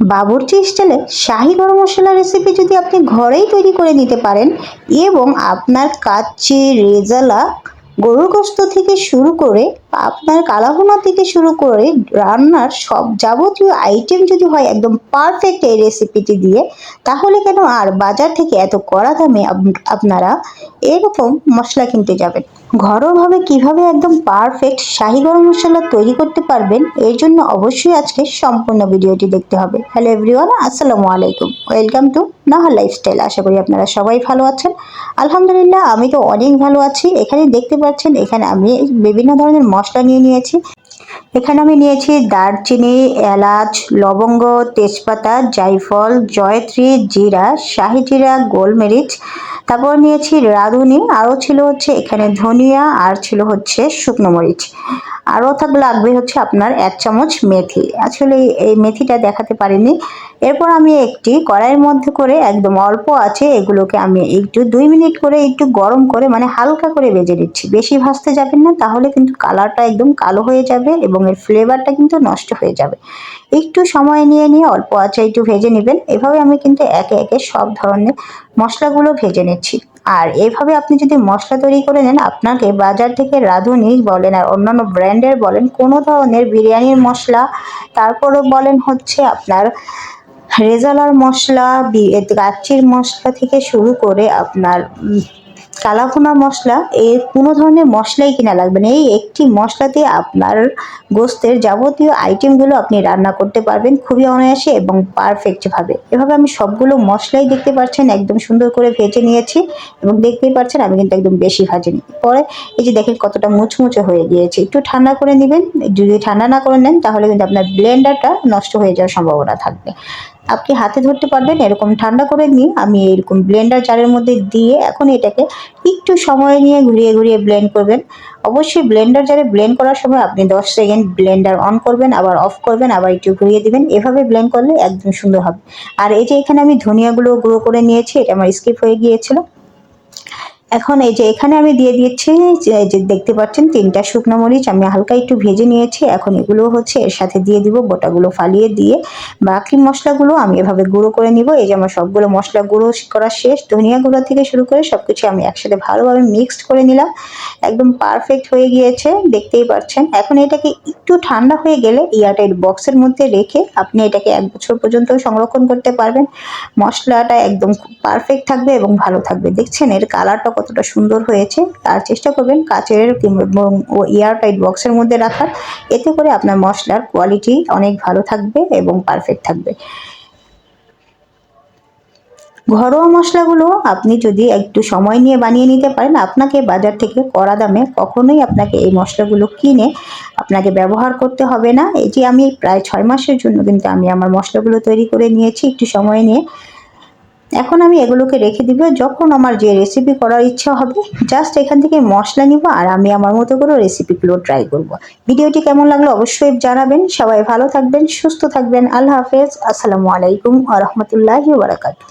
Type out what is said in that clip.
বাবুর্চি স্টাইলে শাহি গরম মশলা রেসিপি যদি আপনি ঘরেই তৈরি করে নিতে পারেন এবং আপনার কাচ্চি রেজালা গরুর গোস্ত থেকে শুরু করে আপনার কালাভুনা থেকে শুরু করে রান্নার সব যাবতীয় আইটেম যদি হয় একদম পারফেক্ট এই রেসিপিটি দিয়ে, তাহলে কেন আর বাজার থেকে এত কড়া দামে আপ- আপনারা এরকম মশলা কিনতে যাবেন? ঘরোয়াভাবে কীভাবে একদম পারফেক্ট শাহি গরম মশলা তৈরি করতে পারবেন, এর জন্য অবশ্যই আজকে সম্পূর্ণ ভিডিওটি দেখতে হবে। হ্যালো এভরিওয়ান আসসালামু আলাইকুম। ওয়েলকাম টু নাহার লাইফস্টাইল আশা করি আপনারা সবাই ভালো আছেন। আলহামদুলিল্লাহ, আমি তো অনেক ভালো আছি। এখানে দেখতে পাচ্ছেন। এখানে আমি বিভিন্ন ধরনের মশলা নিয়ে নিয়েছি। এখানে আমি নিয়েছি দারচিনি, এলাচ, লবঙ্গ, তেজপাতা, জায়ফল, জয়ত্রী, জিরা, শাহি জিরা, গোলমরিচ। তারপর নিয়েছি রাঁধুনি, আরও ছিল হচ্ছে এখানে ধনিয়া, আর ছিল হচ্ছে শুকনো মরিচ। আরও থাক লাগবে হচ্ছে আপনার এক চামচ মেথি। আসলে এই- মেথিটা দেখাতে পারিনি। এরপর আমি একটি কড়াইয়ের মধ্যে করে একদম অল্প আছে, এগুলোকে আমি একটু দুই মিনিট করে একটু গরম করে মানে হালকা করে ভেজে নিচ্ছি। বেশি ভাজতে যাবেন না, তাহলে কিন্তু কালারটা একদম কালো হয়ে যাবে। এবং এর ফ্লেভারটা কিন্তু নষ্ট হয়ে যাবে। একটু সময় নিয়ে নিয়ে অল্প আছে একটু ভেজে নেবেন। এভাবে আমি কিন্তু একে একে সব ধরনের মশলাগুলো ভেজে নিচ্ছি। আর এভাবে আপনি যদি মশলা তৈরি করে নেন, আপনাকে বাজার থেকে রাঁধুনি বলেন আর অন্যান্য ব্র্যান্ডের বলেন, কোনো ধরনের বিরিয়ানির মশলা, তারপরও বলেন হচ্ছে আপনার রেজালার মশলা কাচ্চির মশলা থেকে শুরু করে আপনার কালাভুনা মশলা এর কোনো ধরনের মশলাই কিনা লাগবে না। এই একটি মশলাতে আপনার গোস্তের যাবতীয় আইটেমগুলো আপনি রান্না করতে পারবেন খুবই অনায়াসে এবং পারফেক্টভাবে এভাবে আমি সবগুলো মশলাই দেখতে পাচ্ছেন, একদম সুন্দর করে ভেজে নিয়েছি এবং দেখতেই পাচ্ছেন আমি কিন্তু একদম বেশি ভাজিনি। পরে এই যে দেখেন কতটা মুচমুচে হয়ে গিয়েছে, একটু ঠান্ডা করে নেবেন। যদি ঠান্ডা না করে নেন, তাহলে কিন্তু আপনার ব্লেন্ডারটা নষ্ট হয়ে যাওয়ার সম্ভাবনা থাকবে। আপনি হাতে ধরতে পারবেন এরকম ঠান্ডা করে নিয়ে আমি এরকম ব্লেন্ডার জারের মধ্যে দিয়ে এখন এটাকে একটু সময় নিয়ে ঘুরিয়ে ঘুরিয়ে ব্লেন্ড করবেন। অবশ্যই ব্লেন্ডার যারা ব্লেন্ড করার সময় আপনি দশ সেকেন্ড ব্লেন্ডার অন করবেন, আবার অফ করবেন, আবার একটু ঘুরিয়ে দিবেন। এভাবে ব্লেন্ড করলে একদম সুন্দর হবে। আর এই যে এখানে আমি ধনিয়াগুলো গুঁড়ো করে নিয়েছি, এটা আমার স্কিপ হয়ে গিয়েছিল। এখন এই যে এখানে আমি দিয়ে দিয়েছি যে দেখতে পাচ্ছেন তিনটা শুকনো মরিচ, আমি হালকা একটু ভেজে নিয়েছি, এখন এগুলো হচ্ছে এর সাথে দিয়ে দিব গোটাগুলো ফালিয়ে দিয়ে। বাকি মশলাগুলো আমি এভাবে গুঁড়ো করে নিব, এই যে আমার সবগুলো মশলা গুঁড়ো করা শেষ, ধনিয়া গুঁড়ো থেকে শুরু করে সব কিছু আমি একসাথে ভালোভাবে মিক্সড করে নিলাম, একদম পারফেক্ট হয়ে গিয়েছে, দেখতেই পাচ্ছেন। এখন এটাকে একটু ঠান্ডা হয়ে গেলে এয়ারটাইট বক্সের মধ্যে রেখে আপনি এটাকে এক বছর পর্যন্ত সংরক্ষণ করতে পারবেন। মশলাটা একদম পারফেক্ট থাকবে এবং ভালো থাকবে। দেখছেন এর কালারটা কতটা সুন্দর হয়েছে আর চেষ্টা করবেন কাচের কিংবা এয়ারটাইট বক্সের মধ্যে রাখার। এতে করে আপনার মশলার কোয়ালিটি অনেক ভালো থাকবে এবং পারফেক্ট থাকবে। ঘরোয়া মশলাগুলো আপনি যদি একটু সময় নিয়ে বানিয়ে নিতে পারেন, আপনাকে বাজার থেকে কড়া দামে কখনোই আপনাকে এই মশলাগুলো কিনে আপনাকে ব্যবহার করতে হবে না। যে আমি প্রায় ছয় মাসের জন্য কিন্তু আমি আমার মশলাগুলো তৈরি করে নিয়েছি, একটু সময় নিয়ে। এখন আমি এগুলোকে রেখে দিব, যখন আমার যে রেসিপি করার ইচ্ছা হবে জাস্ট এখান থেকে মশলা নিব আর আমি আমার মতো করে রেসিপিগুলো ট্রাই করব। ভিডিওটি কেমন লাগল অবশ্যই জানাবেন। সবাই ভালো থাকবেন, সুস্থ থাকবেন। আল্লাহ হাফেজ। আসসালামু আলাইকুম আ রহমতুল্লাহি বারাকাতু